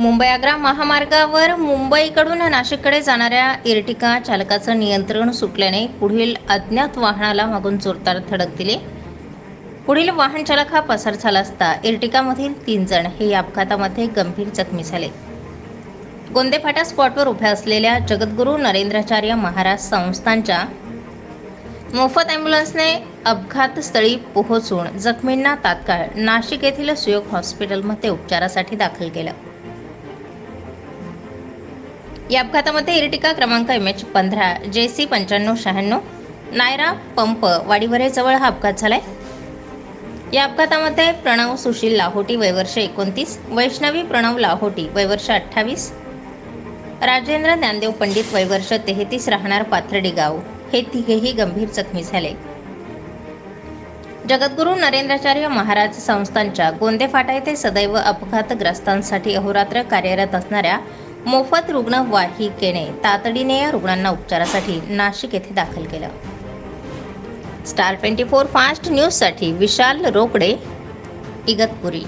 मुंबई आग्रा महामार्गावर मुंबईकडून नाशिककडे जाणाऱ्या इर्टिका चालकाचं नियंत्रण सुटल्याने पुढील अज्ञात वाहनाला मागून जोरदार धडक दिली. पुढील वाहन चालक हा पसार झाला असता इर्टिकामधील तीन जण हे या अपघातामध्ये गंभीर जखमी झाले. गोंदेफाटा स्पॉटवर उभ्या असलेल्या जगद्गुरू नरेंद्राचार्य महाराज संस्थांच्या मोफत ॲम्ब्युलन्सने अपघातस्थळी पोहोचून जखमींना तात्काळ नाशिक येथील सुयोग हॉस्पिटलमध्ये उपचारासाठी दाखल केलं. या अपघातामध्ये इरटिका क्रमांक एम एच पंधरा जे सी पंच्याण्णव शहाण्णव नायरा पंप वाडीवरेजवळ हा अपघात झालाय. या अपघातामध्ये प्रणव सुशील लाहोटी वयवर्ष एकोणतीस वैष्णवी प्रणव लाहोटी वयवर्ष अठ्ठावीस राजेंद्र ज्ञानदेव पंडित वयवर्ष तेहतीस राहणार पाथर्डी गाव. हे तिघेही गंभीर जखमी झाले. जगद्गुरू नरेंद्राचार्य महाराज संस्थांच्या गोंदे फाटा येथे सदैव अपघातग्रस्तांसाठी अहोरात्र कार्यरत असणाऱ्या मोफत रुग्णवाहिकेने तातडीने या रुग्णांना उपचारासाठी नाशिक येथे दाखल केलं. स्टार ट्वेंटी फोर फास्ट न्यूजसाठी विशाल रोकडे इगतपुरी.